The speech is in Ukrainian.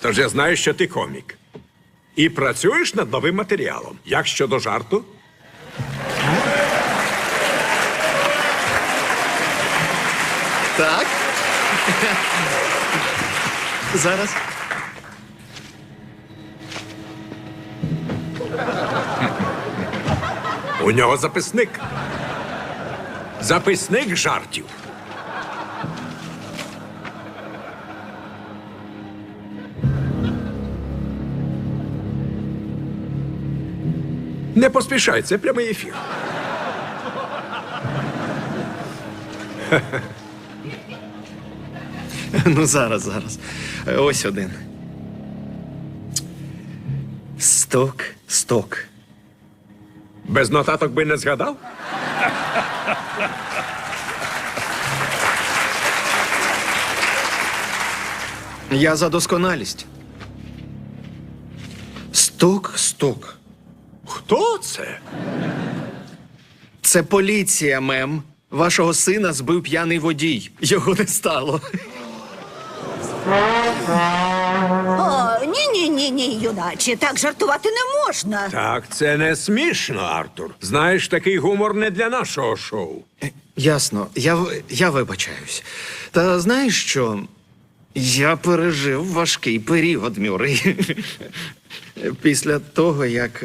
Тож я знаю, що ти комік. І працюєш над новим матеріалом. Як щодо жарту? Так. Зараз. У нього записник. Записник жартів. Не поспішай, це прямий ефір. Ну, зараз, зараз. Ось один. Сток, сток. Без нотаток би не згадав? Я за досконалість. Сток, сток. Хто це? Це поліція, мем. Вашого сина збив п'яний водій. Його не стало. О, ні, ні, ні, ні, юначе, так жартувати не можна. Так, це не смішно, Артур. Знаєш, такий гумор не для нашого шоу. Ясно, я, в- я вибачаюсь. Та знаєш що? Я пережив важкий період, Мюррей. Після того, як